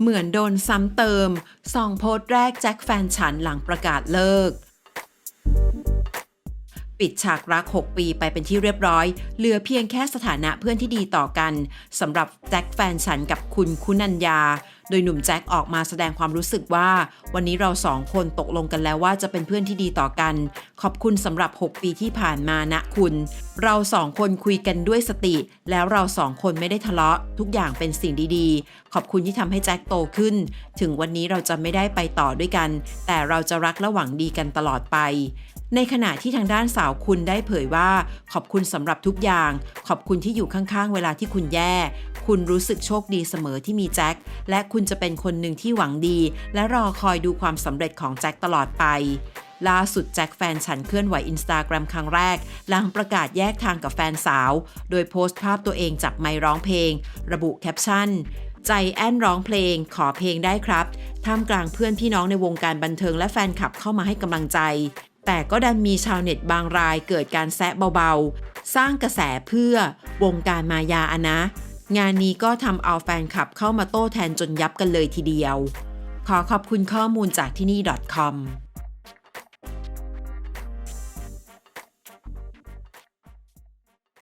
เหมือนโดนซ้ำเติมซองโพสต์แรกแจ็คแฟนฉันหลังประกาศเลิก ปิดฉากรัก 6 ปีไปเป็นที่เรียบร้อย เหลือเพียงแค่สถานะเพื่อนที่ดีต่อกันสำหรับแจ็คแฟนฉันกับคุณคุณัญญา โดยหนุ่มแจ็คออกมาแสดงความรู้สึกว่า วันนี้เราสองคนตกลงกันแล้วว่าจะเป็นเพื่อนที่ดีต่อกัน ขอบคุณสำหรับ 6 ปีที่ผ่านมานะคุณ เราสองคนคุยกันด้วยสติ แล้วเราสองคนไม่ได้ทะเลาะ ทุกอย่างเป็นสิ่งดีๆ ขอบคุณที่ทำให้แจ็คโตขึ้น ถึงวันนี้เราจะไม่ได้ไปต่อด้วยกัน แต่เราจะรักและหวังดีกันตลอดไป ในขณะที่ทางด้านสาวคุณได้เผยว่า ขอบคุณสำหรับทุกอย่าง ขอบคุณที่อยู่ข้างๆ เวลาที่คุณแย่ คุณรู้สึกโชคดีเสมอที่มีแจ็ค และคุณจะเป็นคนหนึ่งที่หวังดี และรอคอยดูความสำเร็จของแจ็คตลอดไปล่าสุดแจ็คแฟนฉันเคลื่อนไหวอินสตาแกรมครั้งแรก หลังประกาศแยกทางกับแฟนสาว โดยโพสต์ภาพตัวเองจับไมร้องเพลง ระบุแคปชั่น ใจแอนร้องเพลง ขอเพลงได้ครับ ท่ามกลางเพื่อนพี่น้องในวงการบันเทิงและแฟนคลับเข้ามาให้กำลังใจ แต่ก็ดันมีชาวเน็ตบางรายเกิดการแซะเบาๆ สร้างกระแสเพื่อวงการมายาอะนะ งานนี้ก็ทำเอาแฟนคลับเข้ามาโต้แทนจนยับกันเลยทีเดียว ขอขอบคุณข้อมูลจากที่นี่ .com